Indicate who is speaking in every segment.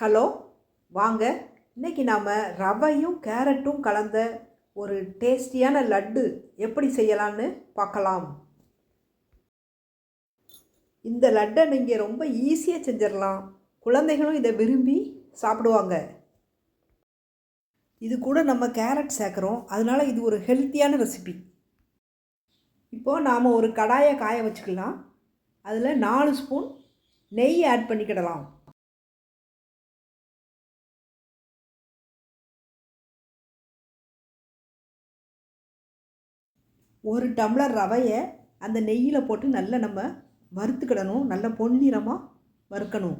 Speaker 1: Hello வாங்க. இன்னைக்கு நாம் ரவையும் கேரட்டும் கலந்த ஒரு டேஸ்டியான லட்டு எப்படி செய்யலான்னு பார்க்கலாம். இந்த லட்டை நீங்கள் ரொம்ப ஈஸியாக செஞ்சிடலாம். குழந்தைகளும் இதை விரும்பி சாப்பிடுவாங்க. இது கூட நம்ம கேரட் சேர்க்குறோம். அதனால் இது ஒரு ஹெல்த்தியான ரெசிபி. இப்போது நாம் ஒரு கடாயை காய வச்சுக்கலாம். அதில் நாலு ஸ்பூன் நெய் ஆட் பண்ணிக்கிடலாம். ஒரு டம்ளர் ரவையை அந்த நெய்யில் போட்டு நல்லா நம்ம வறுத்துக்கிடணும். நல்ல பொன்னிறமாக வறுக்கணும்.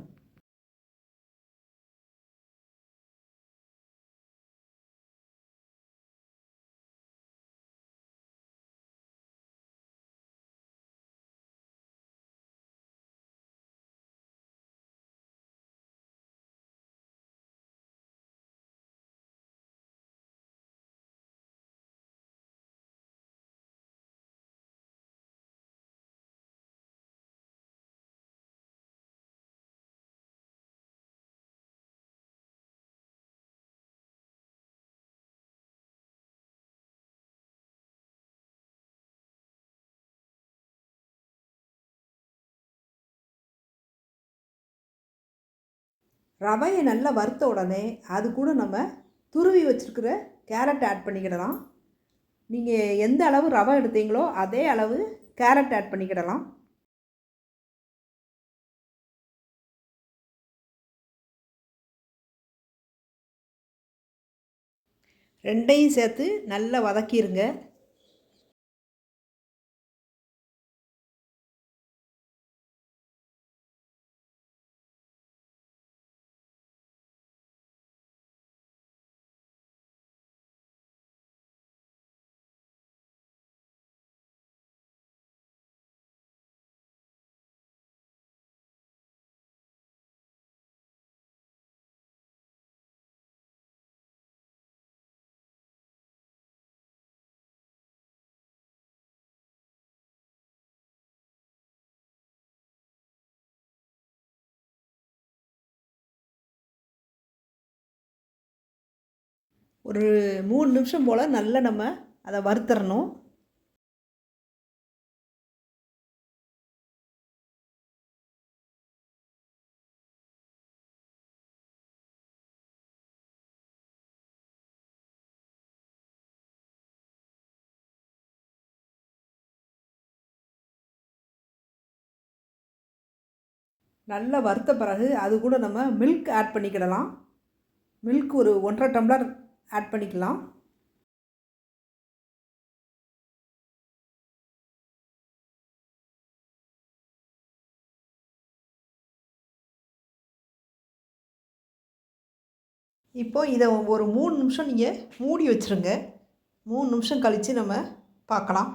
Speaker 1: ரவையை நல்லா வறுத்த உடனே அது கூட நம்ம துருவி வச்சுருக்கிற கேரட் ஆட் பண்ணிக்கிடலாம். நீங்கள் எந்த அளவு ரவை எடுத்தீங்களோ அதே அளவு கேரட் ஆட் பண்ணிக்கிடலாம். ரெண்டையும் சேர்த்து நல்லா வதக்கிடுங்க ஒரு மூணு நிமிஷம் போல் நல்லா நம்ம அதை வறுத்துறணும் நல்லா வறுத்த பிறகு அது கூட நம்ம மில்க் ஆட் பண்ணிக்கிடலாம். மில்க் ஒரு ஒன்றரை டம்ளர் ஆட் பண்ணிக்கலாம். இப்போ இதை ஒரு மூணு நிமிஷம் நீங்கள் மூடி வச்சுருங்க. மூணு நிமிஷம் கழித்து நம்ம பார்க்கலாம்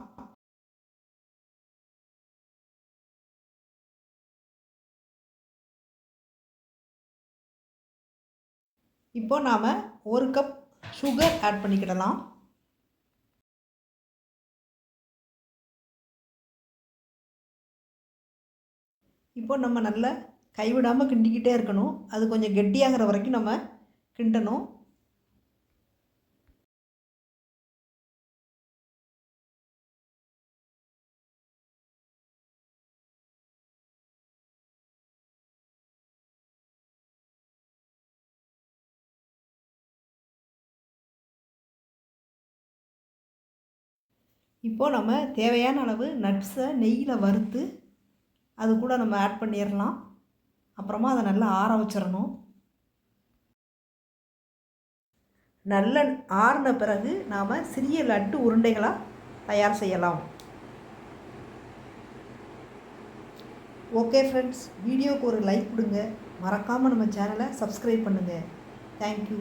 Speaker 1: இப்போ நாம் ஒரு கப் சுகர் ஆட் பண்ணிக்கிடலாம். இப்போ நம்ம நல்லா கைவிடாமல் கிண்டிக்கிட்டே இருக்கணும். அது கொஞ்சம் கெட்டியாகிற வரைக்கும் நம்ம கிண்டணும். இப்போது நம்ம தேவையான அளவு நட்ஸை நெய்யில் வறுத்து அது கூட நம்ம ஆட் பண்ணிடலாம் அப்புறமா அதை நல்லா ஆற வச்சிடணும் நல்ல ஆறின பிறகு நாம் சிறிய லட்டு உருண்டைகளாக தயார் செய்யலாம். ஓகே ஃப்ரெண்ட்ஸ் வீடியோவுக்கு ஒரு லைக் கொடுங்க. மறக்காமல் நம்ம சேனலை சப்ஸ்கிரைப் பண்ணுங்கள் தேங்க்யூ